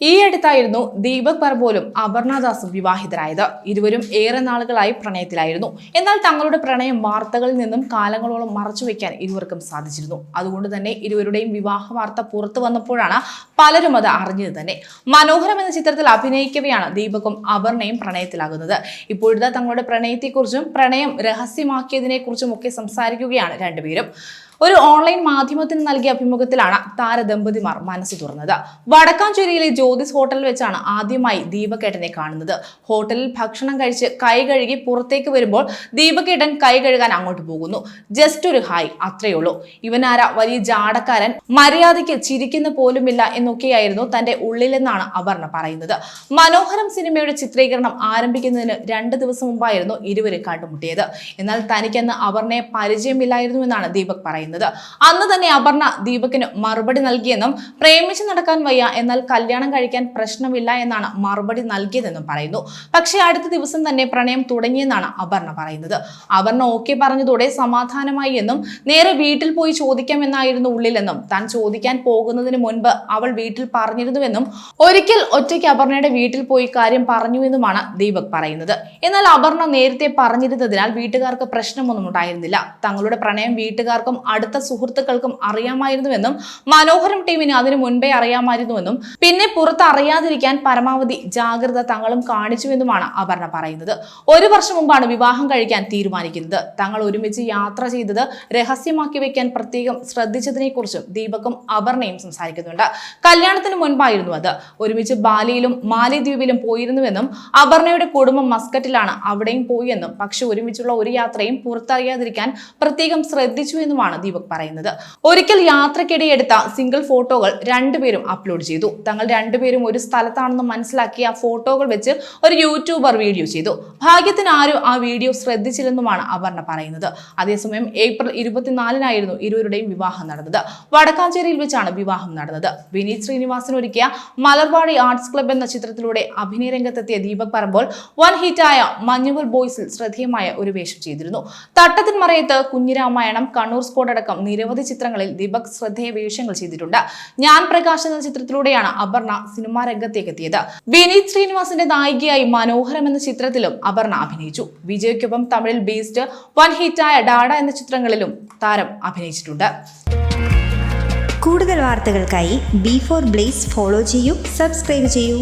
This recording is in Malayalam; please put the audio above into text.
ഈ അടുത്തായിരുന്നു ദീപക് പർബോലും അപർണദാസും വിവാഹിതരായത്. ഇരുവരും ഏറെ നാളുകളായി പ്രണയത്തിലായിരുന്നു. എന്നാൽ തങ്ങളുടെ പ്രണയം വാർത്തകളിൽ നിന്നും കാലങ്ങളോളം മറച്ചു വെക്കാൻ ഇരുവർക്കും സാധിച്ചിരുന്നു. അതുകൊണ്ട് തന്നെ ഇരുവരുടെയും വിവാഹ വാർത്ത പുറത്തു വന്നപ്പോഴാണ് പലരും അത് അറിഞ്ഞത് തന്നെ. മനോഹരം എന്ന ചിത്രത്തിൽ അഭിനയിക്കവെയാണ് ദീപകും അപർണയും പ്രണയത്തിലാകുന്നത്. ഇപ്പോഴത്തെ തങ്ങളുടെ പ്രണയത്തെക്കുറിച്ചും പ്രണയം രഹസ്യമാക്കിയതിനെക്കുറിച്ചും ഒക്കെ സംസാരിക്കുകയാണ് രണ്ടുപേരും. ഒരു ഓൺലൈൻ മാധ്യമത്തിന് നൽകിയ അഭിമുഖത്തിലാണ് താരദമ്പതിമാർ മനസ്സ് തുറന്നത്. വടക്കാഞ്ചേരിയിലെ ജ്യോതിസ് ഹോട്ടലിൽ വെച്ചാണ് ആദ്യമായി ദീപകേട്ടനെ കാണുന്നത്. ഹോട്ടലിൽ ഭക്ഷണം കഴിച്ച് കൈ കഴുകി പുറത്തേക്ക് വരുമ്പോൾ ദീപകേട്ടൻ കൈ കഴുകാൻ അങ്ങോട്ട് പോകുന്നു. ജസ്റ്റ് ഒരു ഹായ് അത്രയേ ഉള്ളൂ. ഇവനാര? വലിയ ജാടക്കാരൻ. മര്യാദയ്ക്ക് ചിരിക്കുന്ന പോലുമില്ല എന്നൊക്കെയായിരുന്നു തന്റെ ഉള്ളിലെന്നാണ് അപർണ പറയുന്നത്. മനോഹരം സിനിമയുടെ ചിത്രീകരണം ആരംഭിക്കുന്നതിന് രണ്ട് ദിവസം മുമ്പായിരുന്നു ഇരുവരും കണ്ടുമുട്ടിയത്. എന്നാൽ തനിക്കെന്ന് അപർണയെ പരിചയമില്ലായിരുന്നു എന്നാണ് ദീപക് പറയുന്നത്. അന്ന് തന്നെ അപർണ ദീപകിന് മറുപടി നൽകിയെന്നും പ്രേമിച്ച് നടക്കാൻ വയ്യ എന്നാൽ കല്യാണം കഴിക്കാൻ പ്രശ്നമില്ല എന്നാണ് മറുപടി നൽകിയതെന്നും പറയുന്നു. പക്ഷേ അടുത്ത ദിവസം തന്നെ പ്രണയം തുടങ്ങിയെന്നാണ് അപർണ പറയുന്നത്. അപർണ ഓക്കെ പറഞ്ഞതോടെ സമാധാനമായി എന്നും നേരെ വീട്ടിൽ പോയി ചോദിക്കാമെന്നായിരുന്നു ഉള്ളിലെന്നും താൻ ചോദിക്കാൻ പോകുന്നതിന് മുൻപ് അവൾ വീട്ടിൽ പറഞ്ഞിരുന്നുവെന്നും ഒരിക്കൽ ഒറ്റയ്ക്ക് അപർണയുടെ വീട്ടിൽ പോയി കാര്യം പറഞ്ഞു എന്നുമാണ് ദീപക് പറയുന്നത്. എന്നാൽ അപർണ നേരത്തെ പറഞ്ഞിരുന്നതിനാൽ വീട്ടുകാർക്ക് പ്രശ്നമൊന്നും ഉണ്ടായിരുന്നില്ല. തങ്ങളുടെ പ്രണയം വീട്ടുകാർക്കും അടുത്ത സുഹൃത്തുക്കൾക്കും അറിയാമായിരുന്നുവെന്നും മനോഹരം ടീമിന് അതിനു മുൻപേ അറിയാമായിരുന്നുവെന്നും പിന്നെ പുറത്ത് അറിയാതിരിക്കാൻ പരമാവധി ജാഗ്രത തങ്ങളും കാണിച്ചുവെന്നുമാണ് അപർണ പറയുന്നത്. ഒരു വർഷം മുമ്പാണ് വിവാഹം കഴിക്കാൻ തീരുമാനിക്കുന്നത്. തങ്ങൾ ഒരുമിച്ച് യാത്ര ചെയ്തത് രഹസ്യമാക്കി വെക്കാൻ പ്രത്യേകം ശ്രദ്ധിച്ചതിനെ കുറിച്ചും ദീപക്കും അപർണയും സംസാരിക്കുന്നുണ്ട്. കല്യാണത്തിന് മുൻപായിരുന്നു അത്. ഒരുമിച്ച് ബാലിയിലും മാലിദ്വീപിലും പോയിരുന്നുവെന്നും അപർണയുടെ കുടുംബം മസ്കറ്റിലാണ് അവിടെയും പോയെന്നും പക്ഷെ ഒരുമിച്ചുള്ള ഒരു യാത്രയും പുറത്തറിയാതിരിക്കാൻ പ്രത്യേകം ശ്രദ്ധിച്ചു എന്നുമാണ് ദീപക് പറയുന്നത്. ഒരിക്കൽ യാത്രക്കിടെ എടുത്ത സിംഗിൾ ഫോട്ടോകൾ രണ്ടുപേരും അപ്ലോഡ് ചെയ്തു. തങ്ങൾ രണ്ടുപേരും ഒരു സ്ഥലത്താണെന്ന് മനസ്സിലാക്കി ആ ഫോട്ടോകൾ വെച്ച് ഒരു യൂട്യൂബർ വീഡിയോ ചെയ്തു. ഭാഗ്യത്തിന് ആരും ആ വീഡിയോ ശ്രദ്ധിച്ചില്ലെന്നുമാണ് അപർണ പറയുന്നത്. അതേസമയം ഏപ്രിൽ ഇരുപത്തിനാലിനായിരുന്നു ഇരുവരുടെയും വിവാഹം നടന്നത്. വടക്കാഞ്ചേരിയിൽ വെച്ചാണ് വിവാഹം നടന്നത്. വിനീത് ശ്രീനിവാസൻ ഒരുക്കിയ മലർവാടി ആർട്സ് ക്ലബ് എന്ന ചിത്രത്തിലൂടെ അഭിനയ രംഗത്തെത്തിയ ദീപക് പറമ്പോൾ വൺ ഹിറ്റായ മഞ്ഞുവൽ ബോയ്സിൽ ശ്രദ്ധേയമായ ഒരു വേഷം ചെയ്തിരുന്നു. തട്ടത്തിൻ മറയത്ത് കുഞ്ഞിരാമായണം കണ്ണൂർ സ്കോഡ് അടക്കം നിരവധി ചിത്രങ്ങളിൽ ദീപക് ശ്രദ്ധേയ വേഷങ്ങൾ ചെയ്തിട്ടുണ്ട്. ഞാൻ പ്രകാശ് എന്ന ചിത്രത്തിലൂടെയാണ് അപർണ സിനിമാ രംഗത്തേക്ക് എത്തിയത്. വിനീത് ശ്രീനിവാസിന്റെ നായികയായി മനോഹരം എന്ന ചിത്രത്തിലും അപർണ അഭിനയിച്ചു. വിജയ്ക്കൊപ്പം തമിഴിൽ ബേസ്ഡ് വൺ ഹിറ്റായ ഡാഡ എന്ന ചിത്രങ്ങളിലും താരം അഭിനയിച്ചിട്ടുണ്ട്. കൂടുതൽ വാർത്തകൾക്കായി ബി ഫോർ ബ്ലേസ് ഫോളോ ചെയ്യൂ സബ്സ്ക്രൈബ് ചെയ്യൂ.